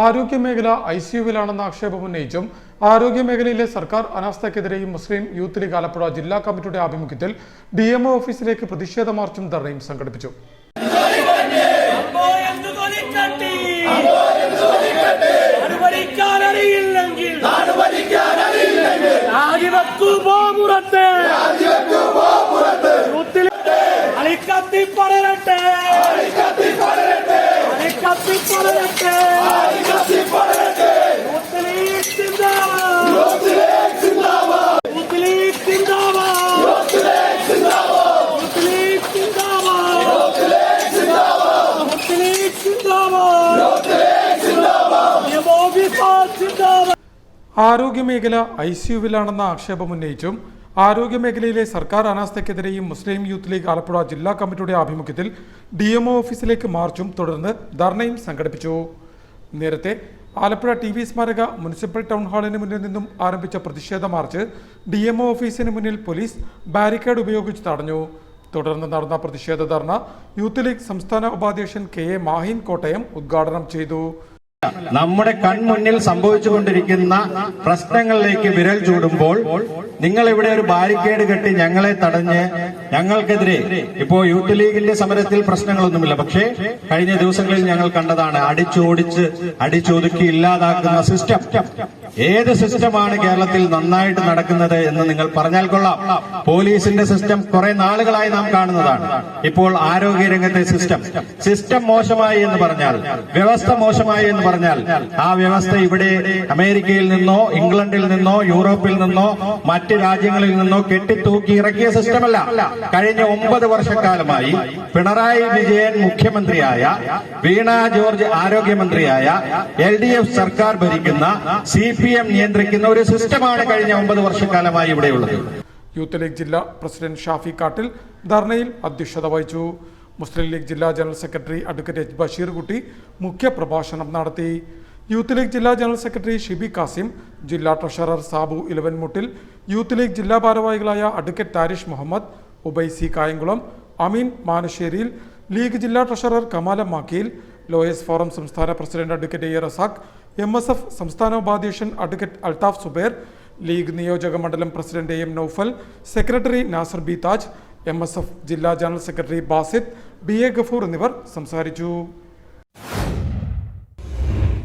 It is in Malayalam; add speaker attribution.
Speaker 1: ആരോഗ്യമേഖല ഐ സിയുവിലാണെന്ന ആക്ഷേപം ഉന്നയിച്ചും ആരോഗ്യമേഖലയിലെ സർക്കാർ അനാസ്ഥയ്ക്കെതിരെയും മുസ്ലിം യൂത്ത് ലീഗ് ആലപ്പുഴ ജില്ലാ കമ്മിറ്റിയുടെ ആഭിമുഖ്യത്തിൽ ഡി എം ഓഫീസിലേക്ക് പ്രതിഷേധ മാർച്ചും ധർണയും സംഘടിപ്പിച്ചു.
Speaker 2: ഓഫീസർ മേഖല
Speaker 1: ആരോഗ്യമേഖല ഐ സിയുവിലാണെന്ന ആക്ഷേപം ഉന്നയിച്ചും ആരോഗ്യമേഖലയിലെ സർക്കാർ അനാസ്ഥയ്ക്കെതിരെയും മുസ്ലിം യൂത്ത് ലീഗ് ആലപ്പുഴ ജില്ലാ കമ്മിറ്റിയുടെ ആഭിമുഖ്യത്തിൽ ഡി ഓഫീസിലേക്ക് മാർച്ചും തുടർന്ന് ധർണയും സംഘടിപ്പിച്ചു. നേരത്തെ ആലപ്പുഴ ടി വി സ്മാരക മുനിസിപ്പൽ ടൗൺ ഹാളിന് മുന്നിൽ നിന്നും ആരംഭിച്ച പ്രതിഷേധ മാർച്ച് ഡി എം ഓഫീസിന് മുന്നിൽ പോലീസ് ബാരിക്കേഡ് ഉപയോഗിച്ച് തടഞ്ഞു. തുടർന്ന് നടന്ന പ്രതിഷേധ ധർണ യൂത്ത് ലീഗ് സംസ്ഥാന ഉപാധ്യക്ഷൻ കെ എ മാഹിൻ കോട്ടയം ഉദ്ഘാടനം ചെയ്തു.
Speaker 3: നമ്മുടെ കൺമുന്നിൽ സംഭവിച്ചുകൊണ്ടിരിക്കുന്ന പ്രശ്നങ്ങളിലേക്ക് വിരൽ ചൂടുമ്പോൾ നിങ്ങൾ ഇവിടെ ഒരു ബാരിക്കേഡ് കെട്ടി ഞങ്ങളെ തടഞ്ഞ് ഞങ്ങൾക്കെതിരെ ഇപ്പോ യൂത്ത് ലീഗിന്റെ സമരത്തിൽ പ്രശ്നങ്ങളൊന്നുമില്ല. പക്ഷേ കഴിഞ്ഞ ദിവസങ്ങളിൽ ഞങ്ങൾ കണ്ടതാണ് അടിച്ചോടിച്ച് അടിച്ചൊതുക്കി ഇല്ലാതാക്കുന്ന സിസ്റ്റം. ഏത് സിസ്റ്റമാണ് കേരളത്തിൽ നന്നായിട്ട് നടക്കുന്നത് എന്ന് നിങ്ങൾ പറഞ്ഞാൽ കൊള്ളാം. പോലീസിന്റെ സിസ്റ്റം കുറെ നാളുകളായി നാം കാണുന്നതാണ്. ഇപ്പോൾ ആരോഗ്യരംഗത്തെ സിസ്റ്റം. സിസ്റ്റം മോശമായി എന്ന് പറഞ്ഞാൽ വ്യവസ്ഥ മോശമായി എന്ന് പറഞ്ഞാൽ ആ വ്യവസ്ഥ ഇവിടെ അമേരിക്കയിൽ നിന്നോ ഇംഗ്ലണ്ടിൽ നിന്നോ യൂറോപ്പിൽ നിന്നോ മറ്റ് രാജ്യങ്ങളിൽ നിന്നോ കെട്ടിത്തൂക്കി ഇറക്കിയ സിസ്റ്റമല്ല. കഴിഞ്ഞ ഒമ്പത് വർഷക്കാലമായി പിണറായി വിജയൻ മുഖ്യമന്ത്രിയായ വീണ ജോർജ് ആരോഗ്യമന്ത്രിയായ എൽ ഡി എഫ് സർക്കാർ ഭരിക്കുന്ന സി പി എം നിയന്ത്രിക്കുന്ന ഒരു സിസ്റ്റമാണ് കഴിഞ്ഞ ഒമ്പത് വർഷക്കാലമായി ഇവിടെയുള്ളത്.
Speaker 1: യൂത്ത് ലീഗ് ജില്ലാ പ്രസിഡന്റ് ഷാഫി കാട്ടിൽ ധർണയിൽ അധ്യക്ഷത വഹിച്ചു. മുസ്ലിം ലീഗ് ജില്ലാ general secretary advocate H Basheer Kutty മുഖ്യപ്രഭാഷണം നടത്തി. യൂത്ത് ലീഗ് ജില്ലാ ജനറൽ സെക്രട്ടറി ഷിബി കാസിം ജില്ലാ ട്രഷറർ സാബു ഇലവൻമുട്ടിൽ യൂത്ത് ലീഗ് ജില്ലാ ഭാരവാഹികളായ അഡ്വക്കേറ്റ് താരിഷ് മുഹമ്മദ് ഉബൈസി കായംകുളം അമീൻ മാനശ്ശേരിയിൽ ലീഗ് ജില്ലാ treasurer Kamalam Makkiyil lawyers forum സംസ്ഥാന president advocate A Razak M S F സംസ്ഥാന ഉപാധ്യക്ഷൻ അഡ്വക്കേറ്റ് അൽതാഫ് സുബേർ ലീഗ് നിയോജക മണ്ഡലം president A Noufal secretary Nasar B Taj M S F ജില്ലാ general secretary Basid B A Gafoor എന്നിവർ സംസാരിച്ചു.